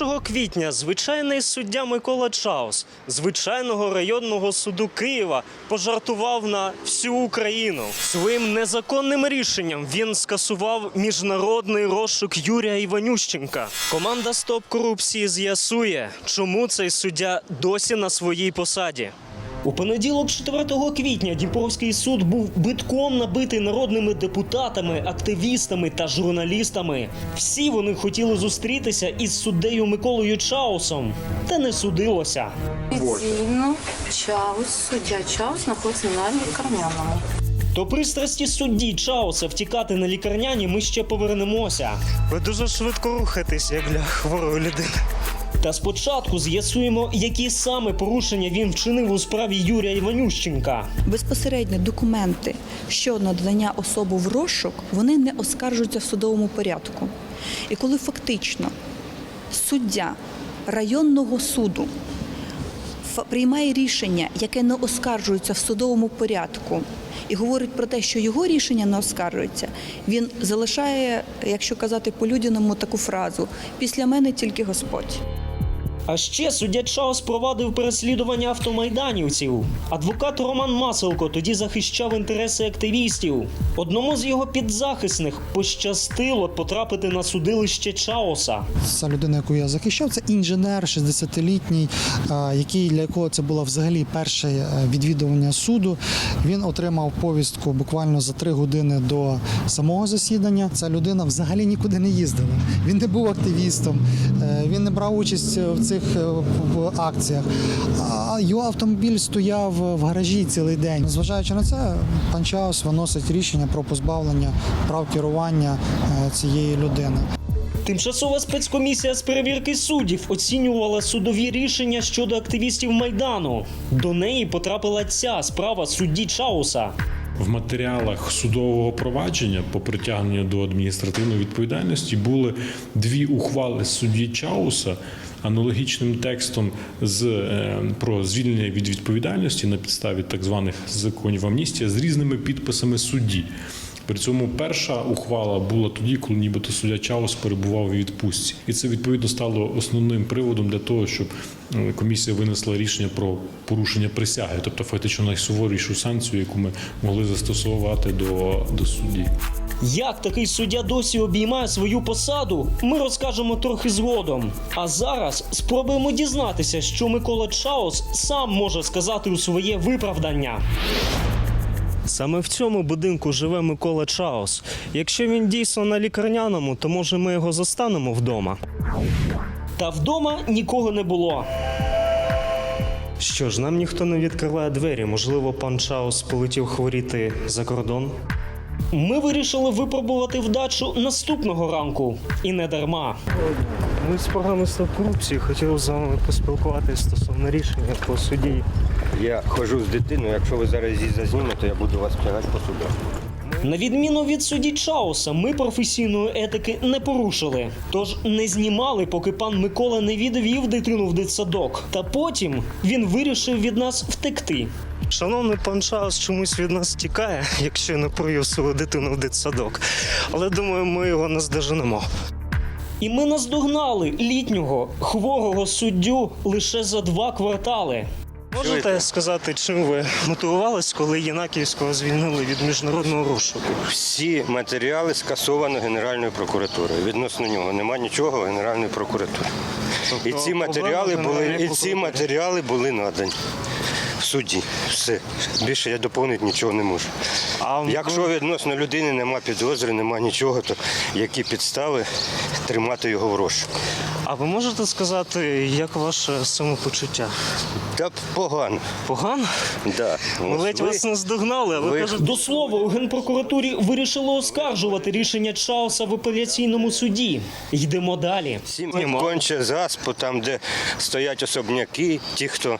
1 квітня звичайний суддя Микола Чаус звичайного районного суду Києва пожартував на всю Україну. Своїм незаконним рішенням він скасував міжнародний розшук Юрія Іванющенка. Команда Стоп корупції з'ясує, чому цей суддя досі на своїй посаді. У понеділок, 4 квітня, Дніпровський суд був битком набитий народними депутатами, активістами та журналістами. Всі вони хотіли зустрітися із суддею Миколою Чаусом, та не судилося. Офіційно Чаус, суддя Чаус знаходиться на лікарняному. До пристрасті судді Чауса втікати на лікарняні ми ще повернемося. Ви дуже швидко рухаєтесь, як для хворої людини. Та спочатку з'ясуємо, які саме порушення він вчинив у справі Юрія Іванющенка. Безпосередньо документи щодо надання особи в розшук вони не оскаржуються в судовому порядку. І коли фактично суддя районного суду приймає рішення, яке не оскаржується в судовому порядку, і говорить про те, що його рішення не оскаржується, він залишає, якщо казати по-людяному, таку фразу: після мене тільки Господь. А ще суддя Чаус провадив переслідування автомайданівців. Адвокат Роман Маселко тоді захищав інтереси активістів. Одному з його підзахисних пощастило потрапити на судилище Чауса. Ця людина, яку я захищав, це інженер 60-літній, е, який для якого це було взагалі перше е, відвідування суду. Він отримав повістку буквально за три години до самого засідання. Ця людина взагалі нікуди не їздила. Він не був активістом, е, він не брав участь в цих е, в акціях. А його автомобіль стояв в гаражі цілий день. Зважаючи на це, пан Чаус виносить рішення про позбавлення прав керування е, цієї людини. Тимчасова спецкомісія з перевірки суддів оцінювала судові рішення щодо активістів майдану. До неї потрапила ця справа судді Чауса. В матеріалах судового провадження по притягненню до адміністративної відповідальності були дві ухвали судді Чауса аналогічним текстом з е, про звільнення від відповідальності на підставі так званих законів амністія з різними підписами судді. При цьому перша ухвала була тоді, коли нібито суддя Чаус перебував у відпустці, і це відповідно стало основним приводом для того, щоб е, комісія винесла рішення про порушення присяги, тобто фактично найсуворішу санкцію, яку ми могли застосовувати до, до судді. Як такий суддя досі обіймає свою посаду, ми розкажемо трохи згодом. А зараз спробуємо дізнатися, що Микола Чаус сам може сказати у своє виправдання. Саме в цьому будинку живе Микола Чаус. Якщо він дійсно на лікарняному, то може ми його застанемо вдома. Та вдома нікого не було. Що ж, нам ніхто не відкриває двері. Можливо, пан Чаус полетів хворіти за кордон. Ми вирішили випробувати вдачу наступного ранку. І не дарма. Ми з програми «Стоп корупції хотіли з вами поспілкуватися стосовно рішення по суді. Я ходжу з дитиною, якщо ви зараз її зазнімете, то я буду вас тягати по судах. На відміну від судді Чауса, ми професійної етики не порушили. Тож не знімали, поки пан Микола не відвів дитину в дитсадок. Та потім він вирішив від нас втекти. Шановний пан Чаус чомусь від нас тікає, якщо не провів свою дитину в дитсадок. Але думаю, ми його наздоженемо. І ми наздогнали літнього хворого суддю лише за два квартали. Можете Чуєте? сказати, чим ви мотивувались, коли Єнаківського звільнили від міжнародного розшуку? Всі матеріали скасовано Генеральною прокуратурою. Відносно нього нема нічого Генеральної прокуратури. І Тобто ці матеріали були, і ці матеріали були надані. В суді. Все. Більше я доповнити нічого не можу. А Якщо відносно людини нема підозри, нема нічого, то які підстави тримати його в розшуку? А ви можете сказати, як ваше самопочуття? Та погано. Погано? Да. Ми Ось ледь ви- вас наздогнали, а ви, ви- кажете... До слова, у генпрокуратурі вирішили оскаржувати рішення Чауса в апеляційному суді. Йдемо далі. Всім конче заспу, там, де стоять особняки, ті, хто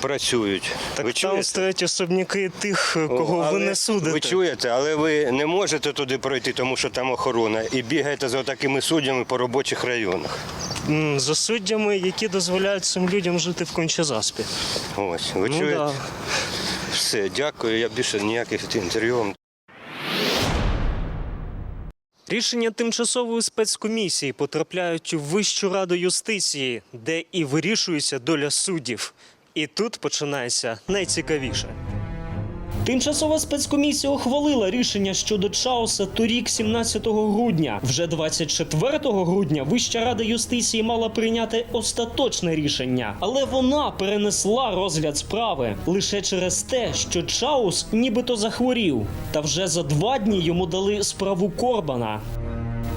працюють. Так ви там чуєте? стоять особняки тих, кого ви Але не судите. Ви чуєте, але ви не можете туди пройти, тому що там охорона, і бігаєте за такими суддями по робочих районах. За суддями, які дозволяють цим людям жити в кончезаспі. Ось, ви Ну, чуєте? да. Все, дякую. Я більше ніяких інтерв'ю вам Рішення тимчасової спецкомісії потрапляють у Вищу раду юстиції, де і вирішується доля суддів. І тут починається найцікавіше. Тимчасова спецкомісія ухвалила рішення щодо Чауса торік, 17 грудня. Вже 24 грудня Вища рада юстиції мала прийняти остаточне рішення, але вона перенесла розгляд справи лише через те, що Чаус нібито захворів. Та вже за два дні йому дали справу Корбана.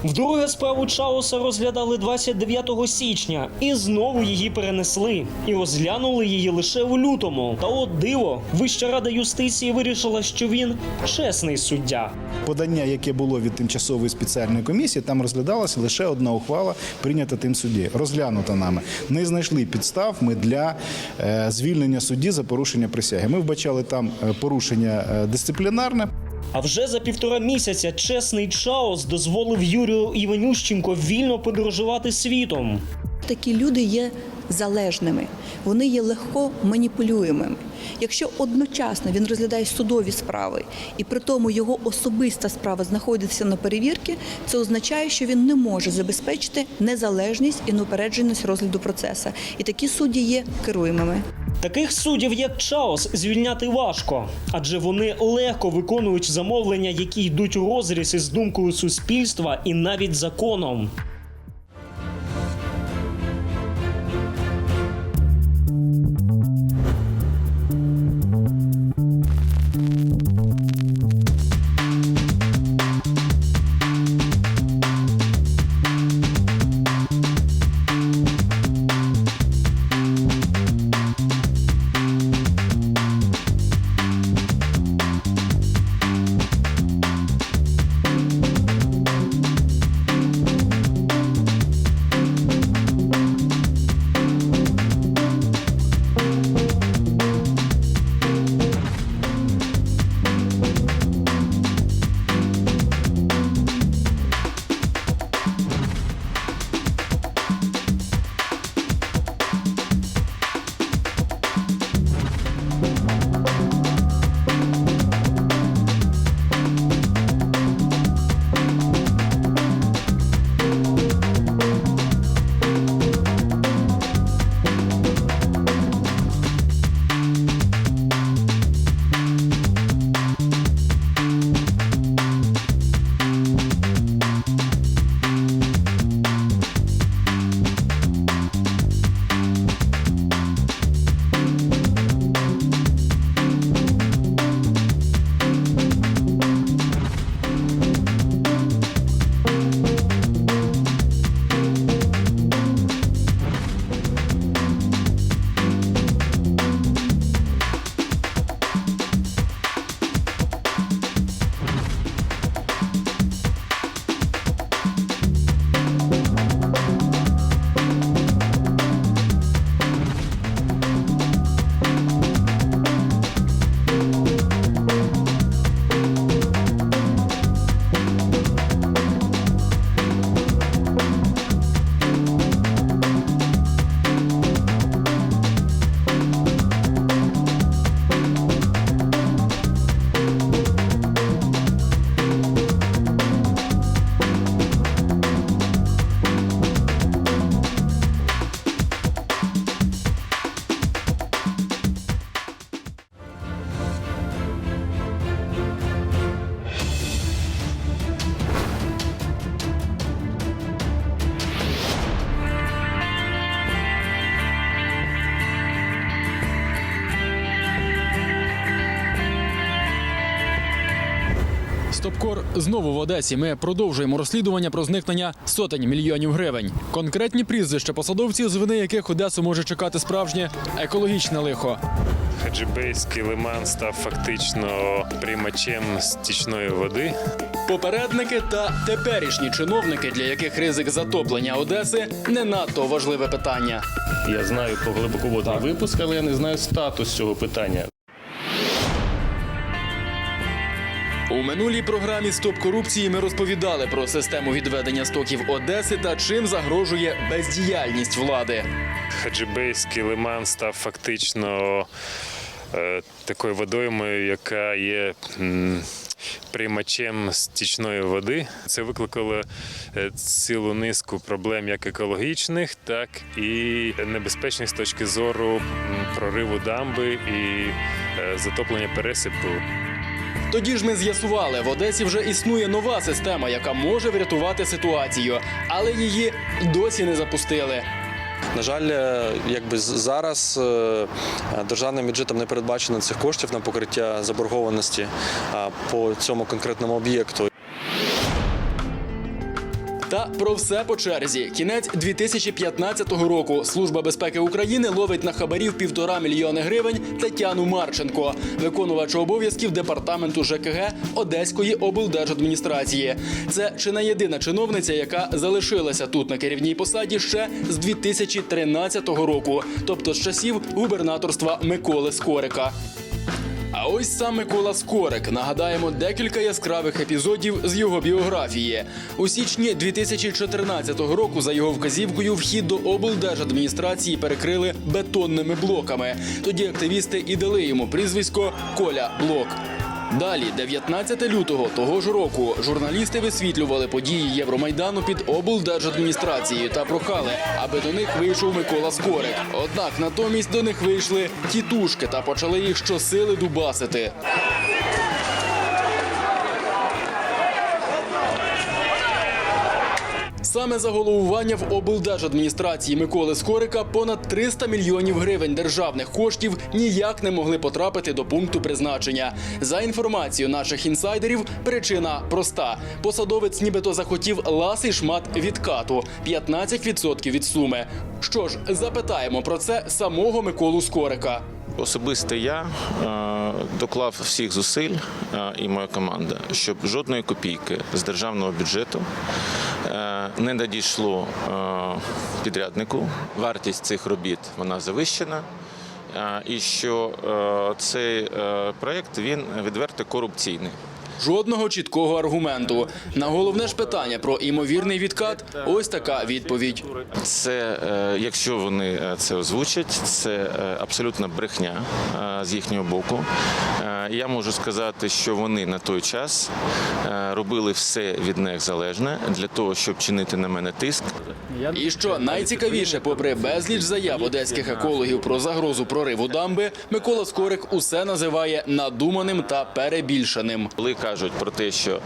Вдруге справу Чауса розглядали 29 січня і знову її перенесли. І розглянули її лише у лютому. Та от диво, Вища рада юстиції вирішила, що він чесний суддя. Подання, яке було від тимчасової спеціальної комісії, там розглядалася лише одна ухвала, прийнята тим судді, розглянута нами. Не знайшли підстав ми для е, звільнення судді за порушення присяги. Ми вбачали там е, порушення е, дисциплінарне. А вже за півтора місяця чесний Чаос дозволив Юрію Іванющенко вільно подорожувати світом. Такі люди є залежними, вони є легко маніпулюємими. Якщо одночасно він розглядає судові справи, і при тому його особиста справа знаходиться на перевірці, це означає, що він не може забезпечити незалежність і неупередженість розгляду процесу. І такі судді є керуємими. Таких суддів, як Чаус, звільняти важко, адже вони легко виконують замовлення, які йдуть у розріз із думкою суспільства і навіть законом. Стопкор знову в Одесі. Ми продовжуємо розслідування про зникнення сотень мільйонів гривень. Конкретні прізвища посадовців, з вини яких Одесу може чекати справжнє екологічне лихо. Хаджибейський лиман став фактично приймачем стічної води. Попередники та теперішні чиновники, для яких ризик затоплення Одеси не надто важливе питання. Я знаю про глибоководний випуск, але я не знаю статус цього питання. У минулій програмі Стоп корупції ми розповідали про систему відведення стоків Одеси та чим загрожує бездіяльність влади. Хаджибейський лиман став фактично е, такою водоймою, яка є м, приймачем стічної води. Це викликало е, цілу низку проблем як екологічних, так і небезпечних з точки зору прориву дамби і е, затоплення пересипу. Тоді ж ми з'ясували, в Одесі вже існує нова система, яка може врятувати ситуацію, але її досі не запустили. На жаль, е, якби зараз е, державним бюджетом не передбачено цих коштів на покриття заборгованості по цьому конкретному об'єкту. Та про все по черзі. Кінець 2015 року. Служба безпеки України ловить на хабарів півтора мільйони гривень Тетяну Марченко, виконувача обов'язків департаменту ЖКГ Одеської облдержадміністрації. Це чи не єдина чиновниця, яка залишилася тут на керівній посаді ще з 2013 року, тобто з часів губернаторства Миколи Скорика. А ось сам Микола Скорик. Нагадаємо декілька яскравих епізодів з його біографії. У січні 2014 року за його вказівкою вхід до облдержадміністрації перекрили бетонними блоками. Тоді активісти і дали йому прізвисько Коля Блок. Далі, 19 лютого того ж року, журналісти висвітлювали події Євромайдану під облдержадміністрацією та прохали, аби до них вийшов Микола Скорик. Однак натомість до них вийшли тітушки та почали їх щосили дубасити. Саме за головування в облдержадміністрації Миколи Скорика понад 300 мільйонів гривень державних коштів ніяк не могли потрапити до пункту призначення. За інформацією наших інсайдерів, причина проста: посадовець нібито захотів ласий шмат відкату 15% від суми. Що ж, запитаємо про це самого Миколу Скорика. Особисто я е, доклав всіх зусиль е, і моя команда, щоб жодної копійки з державного бюджету е, не надійшло підряднику. Вартість цих робіт вона завищена. І що цей проєкт він відверто корупційний. Жодного чіткого аргументу. На головне ж питання про імовірний відкат ось така відповідь. Це, е, якщо вони е, це озвучать, це е, абсолютно брехня з їхнього боку. Я можу сказати, що вони на той час робили все від них залежне для того, щоб чинити на мене тиск. І що найцікавіше, попри безліч заяв одеських екологів про загрозу прориву дамби, Микола Скорик усе називає надуманим та перебільшеним. Коли кажуть про те, що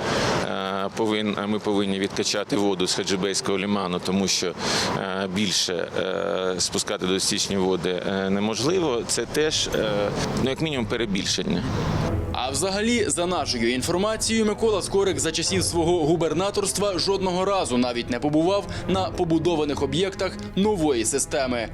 е, ми повинні відкачати воду з Хаджибейського ліману, тому що е, більше е, спускати до стічні води неможливо, це теж ну як мінімум перебільшення. А взагалі, за нашою інформацією, Микола Скорик за часів свого губернаторства жодного разу навіть не побував на побудованих об'єктах нової системи.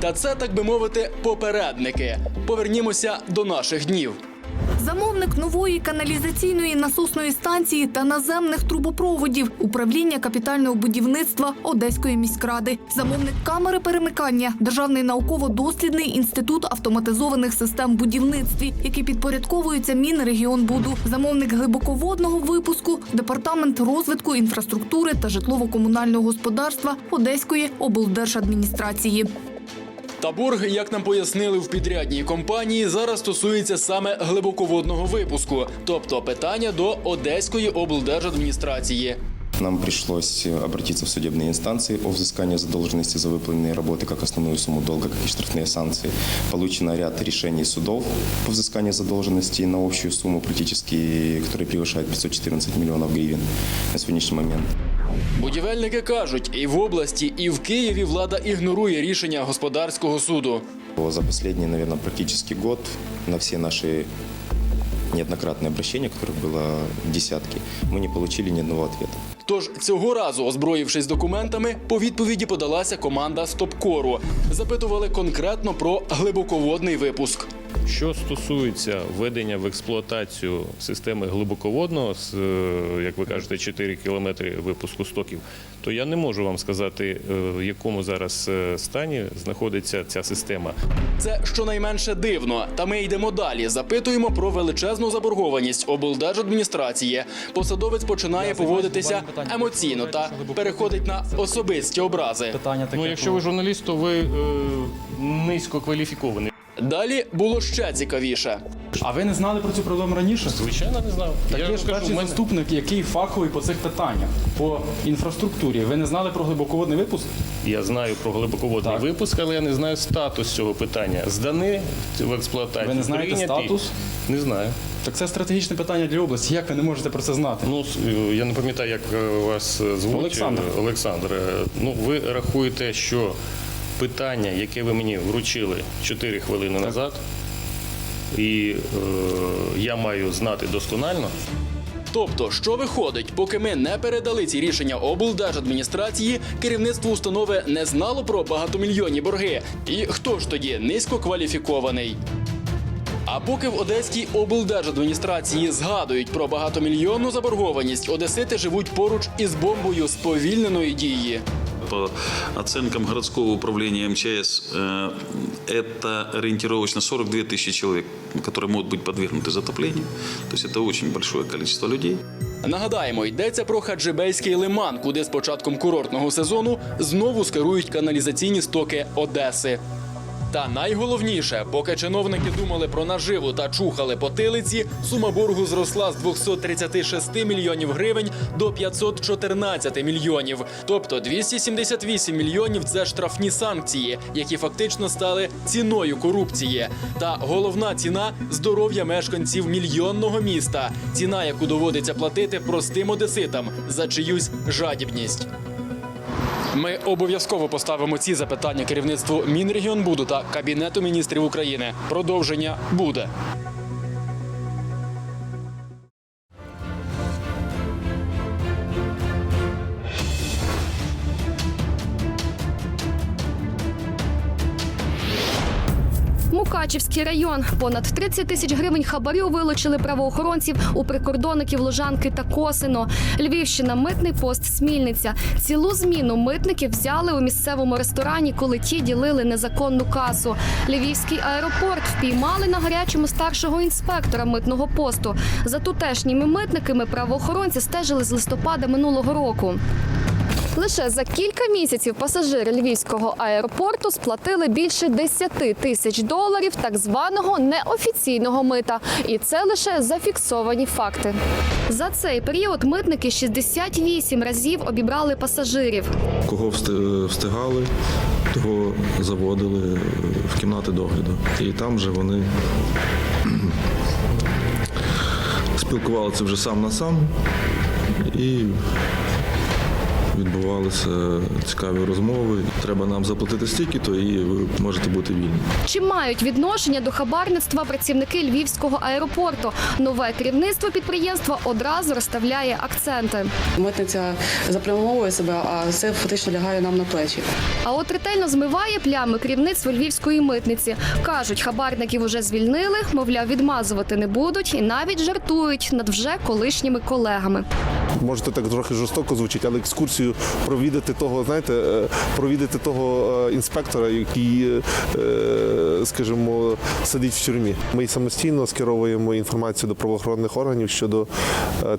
Та це, так би мовити, попередники. Повернімося до наших днів. Замовник нової каналізаційної насосної станції та наземних трубопроводів управління капітального будівництва Одеської міськради. Замовник камери перемикання Державний науково-дослідний інститут автоматизованих систем будівництві, який підпорядковується Мінрегіонбуду. Замовник глибоководного випуску департамент розвитку інфраструктури та житлово-комунального господарства Одеської облдержадміністрації. Та борг, як нам пояснили в підрядній компанії, зараз стосується саме глибоководного випуску, тобто питання до Одеської облдержадміністрації. Нам пришлось обратиться в судебные инстанции о взыскании задолженности за выполненные работы как основную сумму долга, как и штрафные санкции. Получено ряд решений судов по взысканию задолженности на общую сумму практически, которая превышает 514 миллионов гривен на сегодняшний момент. Будівельники кажуть, і в області, і в Києві влада ігнорує рішення господарського суду. За последний, наверное, практически год на все наши неоднократные обращения, которых было десятки, мы не получили ни одного ответа. Тож цього разу, озброївшись документами, по відповіді подалася команда Стопкору. Запитували конкретно про глибоководний випуск. Що стосується введення в експлуатацію системи глибоководного, з, е, як ви кажете, 4 кілометри випуску стоків, то я не можу вам сказати, е, в якому зараз е, стані знаходиться ця система. Це щонайменше дивно. Та ми йдемо далі. Запитуємо про величезну заборгованість облдержадміністрації. Посадовець починає поводитися емоційно та переходить на особисті образи. Ну, якщо ви журналіст, то ви е, низько кваліфікований. Далі було ще цікавіше. А ви не знали про цю проблему раніше? Звичайно, не знав. Так Я ви ж кажу, перший мене- заступник, який фаховий по цих питаннях, по інфраструктурі. Ви не знали про глибоководний випуск? Я знаю про глибоководний Так. випуск, але я не знаю статус цього питання. Зданий в експлуатацію. Ви не знаєте прийнятий? статус? Не знаю. Так це стратегічне питання для області. Як ви не можете про це знати? Ну, е, я не пам'ятаю, як е, вас звуть. Олександр. Е, Олександр. Ну, ви рахуєте, що питання, яке ви мені вручили 4 хвилини назад, і е, я маю знати досконально. Тобто, що виходить, поки ми не передали ці рішення облдержадміністрації, керівництво установи не знало про багатомільйонні борги. І хто ж тоді низькокваліфікований? А поки в Одеській облдержадміністрації згадують про багатомільйонну заборгованість, одесити живуть поруч із бомбою сповільненої дії По оценкам городского управления МЧС, э, это ориентировочно 42 тысячи человек, которые могут быть подвергнуты затоплению. То есть это очень большое количество людей. Нагадаємо, йдеться про Хаджибейський лиман, куди з початком курортного сезону знову скерують каналізаційні стоки Одеси. Та найголовніше, поки чиновники думали про наживу та чухали потилиці, сума боргу зросла з 236 мільйонів гривень до 514 мільйонів. Тобто 278 мільйонів це штрафні санкції, які фактично стали ціною корупції. Та головна ціна здоров'я мешканців мільйонного міста. Ціна, яку доводиться платити простим одеситам за чиюсь жадібність. Ми обов'язково поставимо ці запитання керівництву Мінрегіонбуду та Кабінету міністрів України. Продовження буде. Мукачівський район. Понад 30 тисяч гривень хабарю вилучили правоохоронців у прикордонників Лужанки та Косино. Львівщина, митний пост Смільниця. Цілу зміну митники взяли у місцевому ресторані, коли ті ділили незаконну касу. Львівський аеропорт впіймали на гарячому старшого інспектора митного посту. За тутешніми митниками правоохоронці стежили з листопада минулого року. Лише за кілька місяців пасажири львівського аеропорту сплатили більше 10 тисяч доларів так званого неофіційного мита. І це лише зафіксовані факти. За цей період митники 68 разів обібрали пасажирів. Кого встигали, того заводили в кімнати догляду. І там же вони спілкувалися вже сам на сам і відбувалися цікаві розмови. Треба нам заплатити стільки, то і ви можете бути вільні. Чи мають відношення до хабарництва працівники львівського аеропорту? Нове керівництво підприємства одразу розставляє акценти. Митниця запрямовує себе, а це фактично лягає нам на плечі. А от ретельно змиває плями керівництво львівської митниці. Кажуть, хабарників уже звільнили, мовляв, відмазувати не будуть і навіть жартують над вже колишніми колегами. Може, це так трохи жорстоко звучить, але екскурсію провідати того, знаєте, е, провідати того е, інспектора, який, е, скажімо, сидить в тюрмі. Ми самостійно скеровуємо інформацію до правоохоронних органів щодо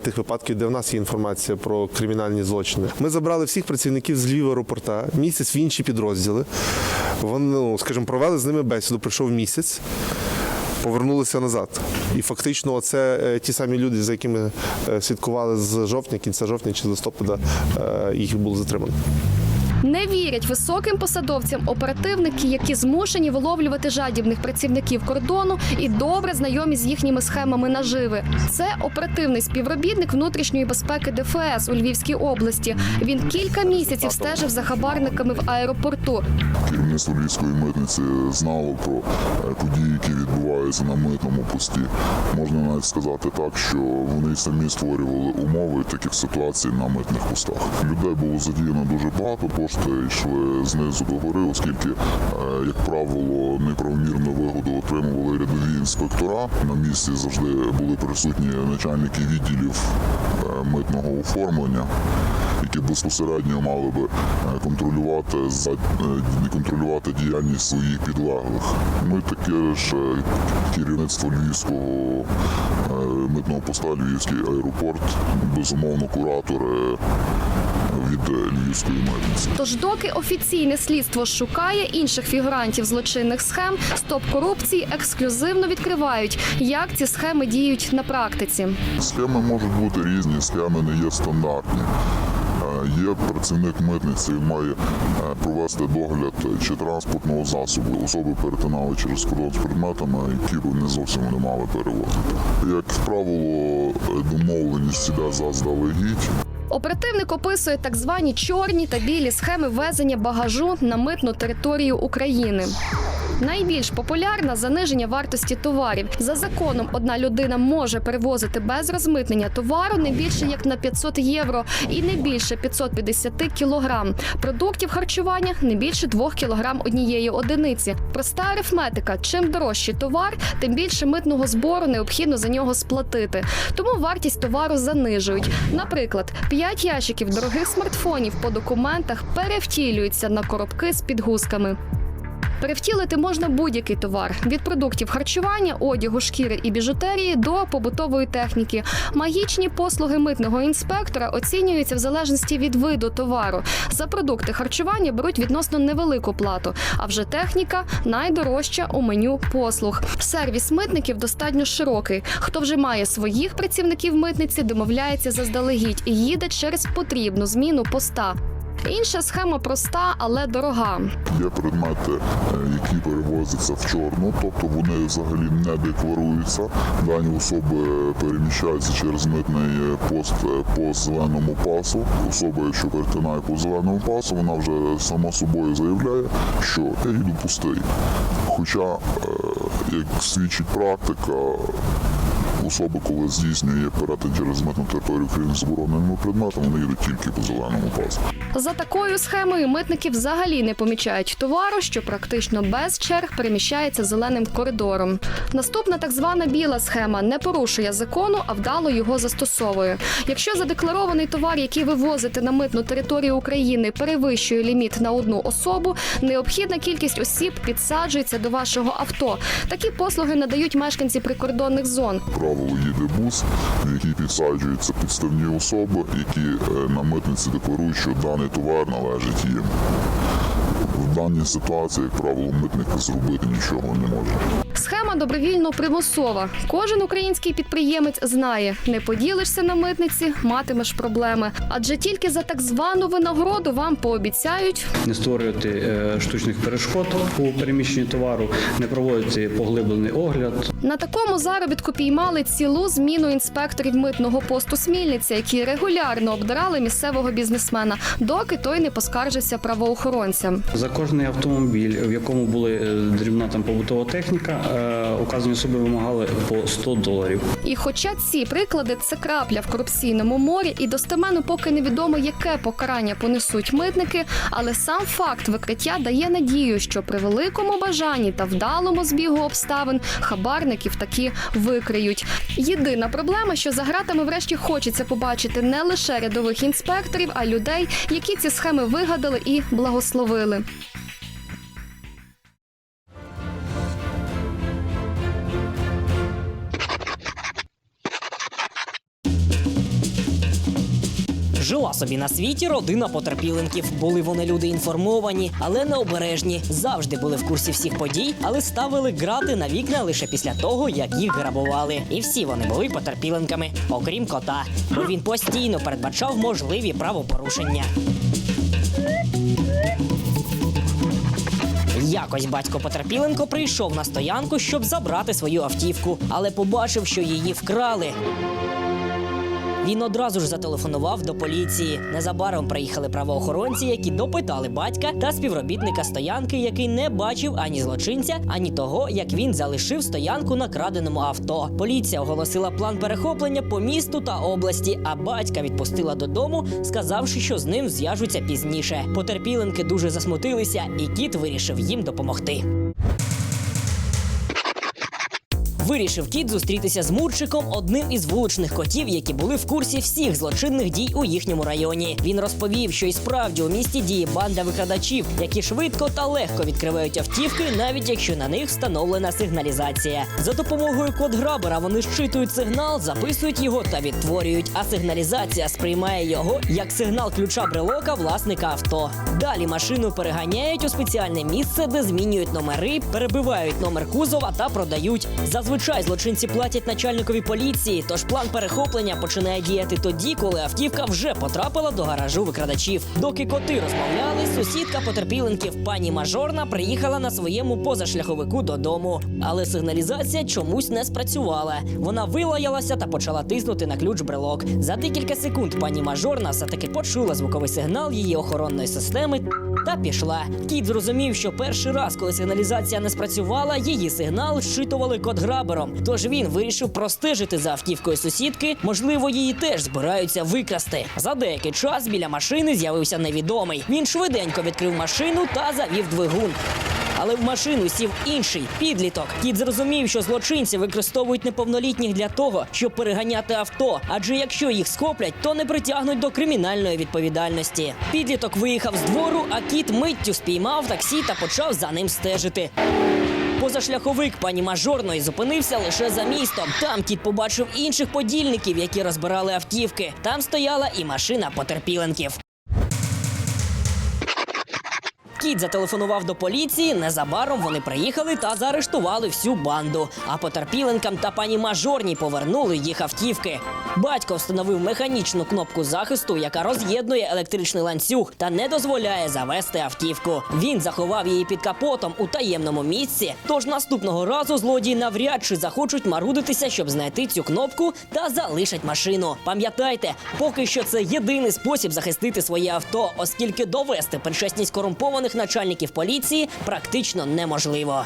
тих випадків, де в нас є інформація про кримінальні злочини. Ми забрали всіх працівників з Львів аеропорта місяць в інші підрозділи. Вони, ну, скажімо, провели з ними бесіду, пройшов місяць. Повернулися назад, і фактично, це е, ті самі люди, за якими е, слідкували з жовтня, кінця жовтня чи листопада, е, їх було затримано. Не вірять високим посадовцям оперативники, які змушені виловлювати жадібних працівників кордону і добре знайомі з їхніми схемами наживи. Це оперативний співробітник внутрішньої безпеки ДФС у Львівській області. Він кілька місяців стежив за хабарниками в аеропорту. Керівництво львівської митниці знало про події, які відбуваються на митному пості. Можна навіть сказати так, що вони самі створювали умови таких ситуацій на митних постах. Людей було задіяно дуже багато, кошти йшли знизу до гори, оскільки, е, як правило, неправомірну вигоду отримували рядові інспектора. На місці завжди були присутні начальники відділів е, митного оформлення, які безпосередньо мали би е, контролювати за е, контролювати діяльність своїх підлеглих. Ми таке ж е, керівництво львівського митного поста Львівський аеропорт, безумовно, куратори від Львівської митниці. Тож, доки офіційне слідство шукає інших фігурантів злочинних схем, стоп корупції ексклюзивно відкривають, як ці схеми діють на практиці. Схеми можуть бути різні, схеми не є стандартні. Е, Є працівник митниці, він має е, провести догляд чи транспортного засобу. Особи перетинали через кордон з предметами, які не зовсім не мали перевозити. Як правило, е, домовленість іде заздалегідь. Оперативник описує так звані чорні та білі схеми ввезення багажу на митну територію України. Найбільш популярна заниження вартості товарів. За законом одна людина може перевозити без розмитнення товару не більше як на 500 євро і не більше 550 кілограм. Продуктів харчування не більше 2 кілограм однієї одиниці. Проста арифметика: чим дорожчий товар, тим більше митного збору необхідно за нього сплатити. Тому вартість товару занижують. Наприклад, 5 ящиків дорогих смартфонів по документах перевтілюються на коробки з підгузками. Перевтілити можна будь-який товар від продуктів харчування, одягу, шкіри і біжутерії до побутової техніки. Магічні послуги митного інспектора оцінюються в залежності від виду товару. За продукти харчування беруть відносно невелику плату. А вже техніка найдорожча у меню послуг. Сервіс митників достатньо широкий. Хто вже має своїх працівників митниці, домовляється заздалегідь і їде через потрібну зміну поста. Інша схема проста, але дорога. Є предмети, е, які перевозяться в чорну, тобто вони взагалі не декларуються. Дані особи переміщаються через митний е, пост е, по зеленому пасу. Особа, якщо перетинає по зеленому пасу, вона вже сама собою заявляє, що я їду пустий. Хоча, е, як свідчить практика, особа, коли здійснює перетин через митну територію України з забороненими предметами, вони їдуть тільки по зеленому пасу. За такою схемою митники взагалі не помічають товару, що практично без черг переміщається зеленим коридором. Наступна так звана біла схема не порушує закону, а вдало його застосовує. Якщо задекларований товар, який ви возите на митну територію України, перевищує ліміт на одну особу, необхідна кількість осіб підсаджується до вашого авто. Такі послуги надають мешканці прикордонних зон. Правило їде бус, в який підсаджуються підставні особи, які е, на митниці декларують, що даний товар належить їм. В даній ситуації, як правило, митник зробити нічого не може. Схема добровільно примусова. Кожен український підприємець знає, не поділишся на митниці, матимеш проблеми. Адже тільки за так звану винагороду вам пообіцяють не створювати е, штучних перешкод у переміщенні товару, не проводити поглиблений огляд. на такому заробітку піймали цілу зміну інспекторів митного посту Смільниця, які регулярно обдирали місцевого бізнесмена, доки той не поскаржився правоохоронцям. За кожний автомобіль, в якому була е, дрібна там побутова техніка, е, указані особи вимагали по 100 доларів. І хоча ці приклади це крапля в корупційному морі, і достеменно поки невідомо, яке покарання понесуть митники, але сам факт викриття дає надію, що при великому бажанні та вдалому збігу обставин хабарників таки викриють. Єдина проблема, що за гратами врешті хочеться побачити не лише рядових інспекторів, а людей, які ці схеми вигадали і благословили. Жила собі на світі родина потерпіленків. Були вони люди інформовані, але необережні. Завжди були в курсі всіх подій, але ставили грати на вікна лише після того, як їх грабували. І всі вони були потерпіленками, окрім кота, бо він постійно передбачав можливі правопорушення. Якось батько Потерпіленко прийшов на стоянку, щоб забрати свою автівку, але побачив, що її вкрали. Він одразу ж зателефонував до поліції. Незабаром приїхали правоохоронці, які допитали батька та співробітника стоянки, який не бачив ані злочинця, ані того, як він залишив стоянку на краденому авто. Поліція оголосила план перехоплення по місту та області, а батька відпустила додому, сказавши, що з ним зв'яжуться пізніше. Потерпіленки дуже засмутилися, і кіт вирішив їм допомогти. Вирішив кіт зустрітися з Мурчиком, одним із вуличних котів, які були в курсі всіх злочинних дій у їхньому районі. Він розповів, що і справді у місті діє банда викрадачів, які швидко та легко відкривають автівки, навіть якщо на них встановлена сигналізація. За допомогою код-грабера вони щитують сигнал, записують його та відтворюють. А сигналізація сприймає його як сигнал ключа брелока власника авто. Далі машину переганяють у спеціальне місце, де змінюють номери, перебивають номер кузова та продають. Зазвичай злочинці платять начальникові поліції, тож план перехоплення починає діяти тоді, коли автівка вже потрапила до гаражу викрадачів. Доки коти розмовляли, сусідка потерпіленків пані Мажорна приїхала на своєму позашляховику додому. Але сигналізація чомусь не спрацювала. Вона вилаялася та почала тиснути на ключ брелок. За декілька секунд пані Мажорна все-таки почула звуковий сигнал її охоронної системи та пішла. Кіт зрозумів, що перший раз, коли сигналізація не спрацювала, її сигнал щитували код-грабером. Тож він вирішив простежити за автівкою сусідки. Можливо, її теж збираються викрасти. За деякий час біля машини з'явився невідомий. Він швиденько відкрив машину та завів двигун. Але в машину сів інший підліток. Кіт зрозумів, що злочинці використовують неповнолітніх для того, щоб переганяти авто. Адже якщо їх схоплять, то не притягнуть до кримінальної відповідальності. Підліток виїхав з двору, а кіт миттю спіймав таксі та почав за ним стежити. Позашляховик пані Мажорної зупинився лише за містом. Там кіт побачив інших подільників, які розбирали автівки. Там стояла і машина потерпіленків. Кіт зателефонував до поліції. Незабаром вони приїхали та заарештували всю банду. А потерпіленкам та пані Мажорній повернули їх автівки. Батько встановив механічну кнопку захисту, яка роз'єднує електричний ланцюг та не дозволяє завести автівку. Він заховав її під капотом у таємному місці. Тож наступного разу злодії навряд чи захочуть марудитися, щоб знайти цю кнопку та залишать машину. Пам'ятайте, поки що це єдиний спосіб захистити своє авто, оскільки довести причесність корумпованих начальників поліції практично неможливо.